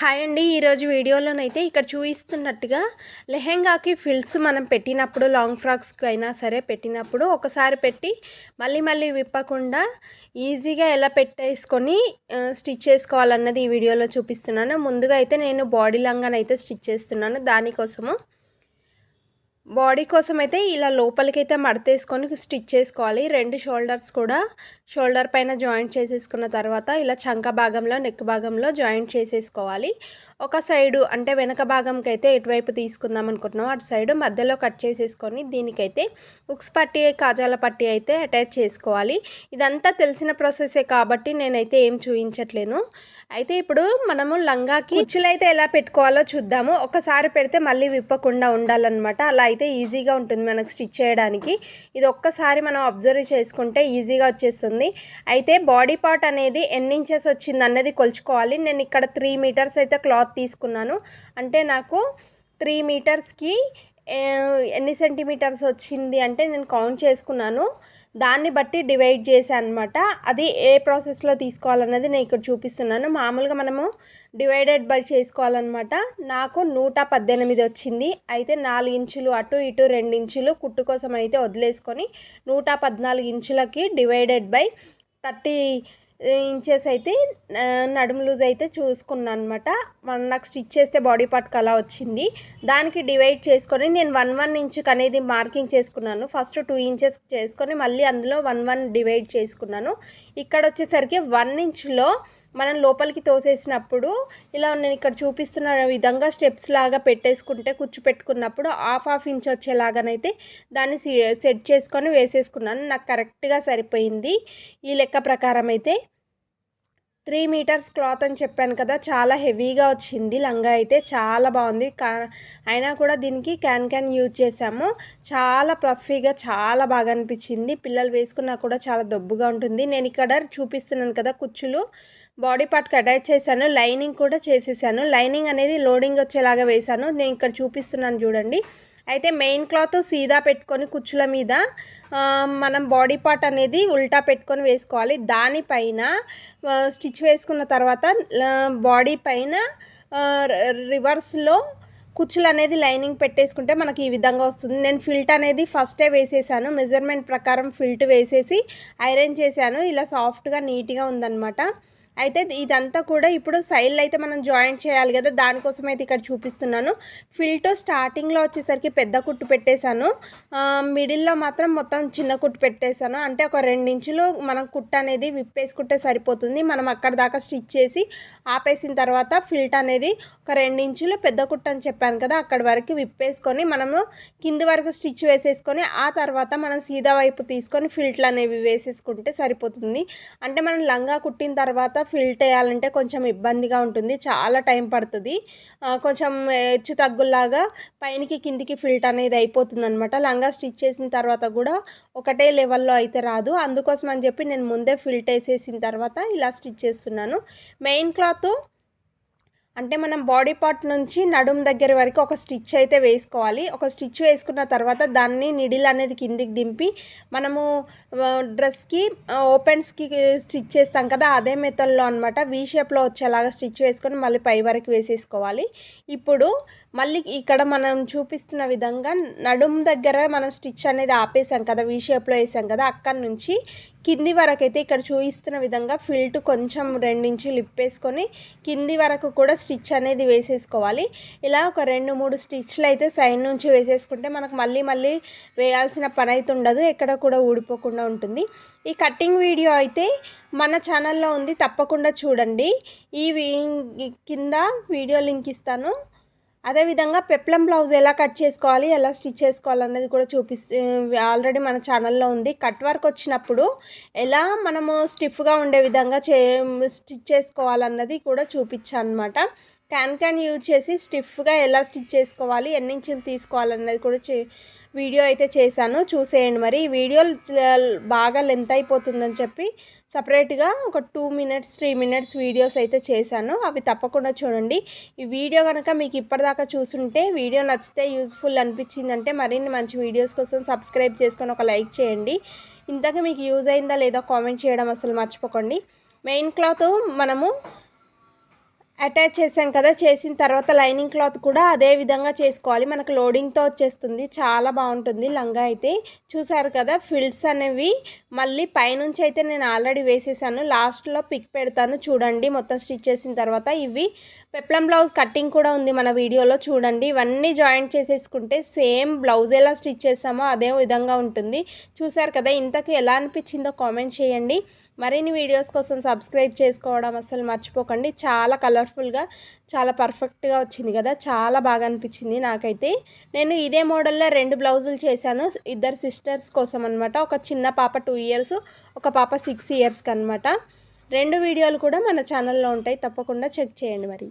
Hi అండి. ఈరోజు వీడియోలోనైతే ఇక్కడ చూపిస్తున్నట్టుగా లెహెంగాకి ఫిల్స్ మనం పెట్టినప్పుడు లాంగ్ ఫ్రాక్స్కి అయినా సరే పెట్టినప్పుడు ఒకసారి పెట్టి మళ్ళీ మళ్ళీ విప్పకుండా ఈజీగా ఎలా పెట్టేసుకొని స్టిచ్ చేసుకోవాలన్నది ఈ వీడియోలో చూపిస్తున్నాను. ముందుగా అయితే నేను బాడీ లంగానైతే స్టిచ్ చేస్తున్నాను. దానికోసము బాడీ కోసం అయితే ఇలా లోపలికైతే మడతేసుకొని స్టిచ్ చేసుకోవాలి. రెండు షోల్డర్స్ కూడా షోల్డర్ పైన జాయింట్ చేసేసుకున్న తర్వాత ఇలా చంక భాగంలో నెక్ భాగంలో జాయింట్ చేసేసుకోవాలి. ఒక సైడు అంటే వెనక భాగంకి అయితే ఎటువైపు తీసుకుందాం అనుకుంటున్నాం అటు సైడు మధ్యలో కట్ చేసేసుకొని దీనికైతే ఉక్స్ పట్టి కాజాల పట్టి అయితే అటాచ్ చేసుకోవాలి. ఇదంతా తెలిసిన ప్రాసెసే కాబట్టి నేనైతే ఏం చూపించట్లేను అయితే ఇప్పుడు మనము లంగాకి కుచ్చులు అయితే ఎలా పెట్టుకోవాలో చూద్దాము. ఒకసారి పెడితే మళ్ళీ విప్పకుండా ఉండాలన్నమాట. అలా అయితే ఈజీగా ఉంటుంది మనకు స్టిచ్ చేయడానికి. ఇది ఒక్కసారి మనం అబ్జర్వ్ చేసుకుంటే ఈజీగా వచ్చేస్తుంది. అయితే బాడీ పార్ట్ అనేది ఎన్ని ఇంచెస్ వచ్చింది అన్నది కొలుచుకోవాలి. నేను ఇక్కడ త్రీ మీటర్స్ అయితే క్లాత్ తీసుకున్నాను. అంటే నాకు త్రీ మీటర్స్కి ఎన్ని సెంటీమీటర్స్ వచ్చింది అంటే నేను కౌంట్ చేసుకున్నాను. దాన్ని బట్టి డివైడ్ చేశాను అనమాట అది ఏ ప్రాసెస్లో తీసుకోవాలన్నది నేను ఇక్కడ చూపిస్తున్నాను. మామూలుగా మనము డివైడెడ్ బై చేసుకోవాలన్నమాట. నాకు నూట పద్దెనిమిది వచ్చింది. అయితే నాలుగు ఇంచులు అటు ఇటు రెండు ఇంచులు కుట్టు కోసం అయితే వదిలేసుకొని నూట పద్నాలుగు ఇంచులకి డివైడెడ్ బై థర్టీ ఇంచెస్ అయితే నడుము లూజ్ అయితే చూసుకున్నాను అనమాట మనం నాకు స్టిచ్ చేస్తే బాడీ పార్ట్కి అలా వచ్చింది. దానికి డివైడ్ చేసుకొని నేను వన్ వన్ ఇంచుకి అనేది మార్కింగ్ చేసుకున్నాను. ఫస్ట్ టూ ఇంచెస్ చేసుకొని మళ్ళీ అందులో వన్ వన్ డివైడ్ చేసుకున్నాను. ఇక్కడ వచ్చేసరికి వన్ ఇంచులో మనం లోపలికి తోసేసినప్పుడు ఇలా నేను ఇక్కడ చూపిస్తున్న విధంగా స్టెప్స్ లాగా పెట్టేసుకుంటే కుచ్చు పెట్టుకున్నప్పుడు హాఫ్ హాఫ్ ఇంచ్ వచ్చేలాగానైతే దాన్ని సెట్ చేసుకొని వేసేసుకున్నాను. నాకు కరెక్ట్గా సరిపోయింది. ఈ లెక్క ప్రకారం అయితే త్రీ మీటర్స్ క్లాత్ అని చెప్పాను కదా చాలా హెవీగా వచ్చింది. లంగా అయితే చాలా బాగుంది. కా అయినా కూడా దీనికి క్యాన్ క్యాన్ యూజ్ చేసాము చాలా ప్లఫీగా చాలా బాగా అనిపించింది. పిల్లలు వేసుకున్నా కూడా చాలా దొబ్బుగా ఉంటుంది. నేను ఇక్కడ చూపిస్తున్నాను కదా కుచ్చులు. బాడీ పార్ట్కి అటాచ్ చేశాను. లైనింగ్ కూడా చేసేసాను. లైనింగ్ అనేది లోడింగ్ వచ్చేలాగా వేశాను. నేను ఇక్కడ చూపిస్తున్నాను చూడండి. అయితే మెయిన్ క్లాత్ సీదా పెట్టుకొని కుచ్చుల మీద మనం బాడీ పార్ట్ అనేది ఉల్టా పెట్టుకొని వేసుకోవాలి. దానిపైన స్టిచ్ వేసుకున్న తర్వాత బాడీ పైన రివర్స్లో కుచ్చులు అనేది లైనింగ్ పెట్టేసుకుంటే మనకి ఈ విధంగా వస్తుంది. నేను ఫిల్ట్ అనేది ఫస్టే వేసేసాను. మెజర్మెంట్ ప్రకారం ఫిల్ట్ వేసేసి ఐరన్ చేశాను. ఇలా సాఫ్ట్గా నీట్గా ఉందన్నమాట. అయితే ఇదంతా కూడా ఇప్పుడు సైడ్లో అయితే మనం జాయింట్ చేయాలి కదా దానికోసం అయితే ఇక్కడ చూపిస్తున్నాను. ఫిల్టో స్టార్టింగ్లో వచ్చేసరికి పెద్ద కుట్టు పెట్టేశాను. మిడిల్లో మాత్రం మొత్తం చిన్న కుట్టు పెట్టేశాను. అంటే ఒక రెండించులు మనం కుట్టు అనేది విప్పేసుకుంటే సరిపోతుంది. మనం అక్కడ దాకా స్టిచ్ చేసి ఆపేసిన తర్వాత ఫిల్ట్ అనేది ఒక రెండించులు పెద్ద కుట్టు అని చెప్పాను కదా అక్కడ వరకు విప్పేసుకొని మనము కింది వరకు స్టిచ్ వేసేసుకొని ఆ తర్వాత మనం సీదా వైపు తీసుకొని ఫిల్ట్లు అనేవి వేసేసుకుంటే సరిపోతుంది. అంటే మనం లంగా కుట్టిన తర్వాత ఫిల్ట్ చేయాలంటే కొంచెం ఇబ్బందిగా ఉంటుంది. చాలా టైం పడుతుంది. కొంచెం హెచ్చు తగ్గులాగా పైనకి కిందికి ఫిల్ట్ అనేది అయిపోతుంది అనమాట లంగా స్టిచ్ చేసిన తర్వాత కూడా ఒకటే లెవెల్లో అయితే రాదు. అందుకోసం అని చెప్పి నేను ముందే ఫిల్ట్ వేసేసిన తర్వాత ఇలా స్టిచ్ చేస్తున్నాను. మెయిన్ క్లాత్ అంటే మనం బాడీ పార్ట్ నుంచి నడుము దగ్గర వరకు ఒక స్టిచ్ అయితే వేసుకోవాలి. ఒక స్టిచ్ వేసుకున్న తర్వాత దాన్ని నిడిల్ అనేది కిందికి దింపి మనము డ్రెస్కి ఓపెన్స్కి స్టిచ్ చేస్తాం కదా అదే మెథడ్లో అనమాట వీ షేప్లో వచ్చేలాగా స్టిచ్ వేసుకొని మళ్ళీ పై వరకు వేసేసుకోవాలి. ఇప్పుడు మళ్ళీ ఇక్కడ మనం చూపిస్తున్న విధంగా నడుం దగ్గర మనం స్టిచ్ అనేది ఆపేసాం కదా వీ షేప్లో వేసాం కదా అక్కడ నుంచి కింది వరకు అయితే ఇక్కడ చూపిస్తున్న విధంగా ఫిల్ట్ కొంచెం రెండించి లిప్పేసుకొని కింది వరకు కూడా స్టిచ్ అనేది వేసేసుకోవాలి. ఇలా ఒక రెండు మూడు స్టిచ్లు అయితే సైడ్ నుంచి వేసేసుకుంటే మనకు మళ్ళీ మళ్ళీ వేయాల్సిన పని అయితే ఉండదు ఎక్కడ కూడా ఊడిపోకుండా ఉంటుంది. ఈ కటింగ్ వీడియో అయితే మన ఛానల్లో ఉంది తప్పకుండా చూడండి. ఈ కింద వీడియో లింక్ ఇస్తాను. అదేవిధంగా పెప్లం బ్లౌజ్ ఎలా కట్ చేసుకోవాలి ఎలా స్టిచ్ చేసుకోవాలి అన్నది కూడా చూపి ఆల్రెడీ మన ఛానల్లో ఉంది. కట్ వర్క్ వచ్చినప్పుడు ఎలా మనము స్టిఫ్గా ఉండే విధంగా చే స్టిచ్ చేసుకోవాలన్నది కూడా చూపించాను అనమాట క్యాన్ క్యాన్ యూజ్ చేసి స్టిఫ్గా ఎలా స్టిచ్ చేసుకోవాలి ఎన్ని ఇంచులు తీసుకోవాలన్నది కూడా చే వీడియో అయితే చేశాను. చూసేయండి మరి. ఈ వీడియో బాగా లెంత్ అయిపోతుందని చెప్పి సపరేట్గా ఒక two minutes three minutes videos అయితే చేశాను. అవి తప్పకుండా చూడండి. ఈ వీడియో కనుక మీకు ఇప్పటిదాకా చూసుంటే వీడియో నచ్చితే యూజ్ఫుల్ అనిపించిందంటే మరిన్ని మంచి వీడియోస్ కోసం సబ్స్క్రైబ్ చేసుకొని ఒక లైక్ చేయండి. ఇంతగా మీకు యూజ్ అయిందా లేదా కామెంట్ చేయడం అసలు మర్చిపోకండి. మెయిన్ క్లాత్ మనము అటాచ్ చేసాం కదా చేసిన తర్వాత లైనింగ్ క్లాత్ కూడా అదే విధంగా చేసుకోవాలి. మనకు లోడింగ్తో వచ్చేస్తుంది. చాలా బాగుంటుంది లంగా అయితే. చూసారు కదా ఫిల్డ్స్ అనేవి మళ్ళీ పైనుంచి అయితే నేను ఆల్రెడీ వేసేసాను. లాస్ట్లో పిక్ పెడతాను. చూడండి మొత్తం స్టిచ్ చేసిన తర్వాత ఇవి. పెప్లం బ్లౌజ్ కటింగ్ కూడా ఉంది మన వీడియోలో. చూడండి ఇవన్నీ జాయింట్ చేసేసుకుంటే సేమ్ బ్లౌజ్ ఎలా స్టిచ్ చేస్తామో అదే విధంగా ఉంటుంది. చూసారు కదా ఇంతకు ఎలా అనిపించిందో కామెంట్ చేయండి. మరిన్ని వీడియోస్ కోసం సబ్స్క్రైబ్ చేసుకోవడం అసలు మర్చిపోకండి. చాలా కలర్ఫుల్గా చాలా పర్ఫెక్ట్గా వచ్చింది కదా. చాలా బాగా అనిపించింది నాకైతే. నేను ఇదే మోడల్లో రెండు బ్లౌజులు చేశాను. ఇద్దరు సిస్టర్స్ కోసం అనమాట ఒక చిన్న పాప టూ ఇయర్స్ ఒక పాప సిక్స్ ఇయర్స్కి అనమాట రెండు వీడియోలు కూడా మన ఛానల్లో ఉంటాయి. తప్పకుండా చెక్ చేయండి మరి.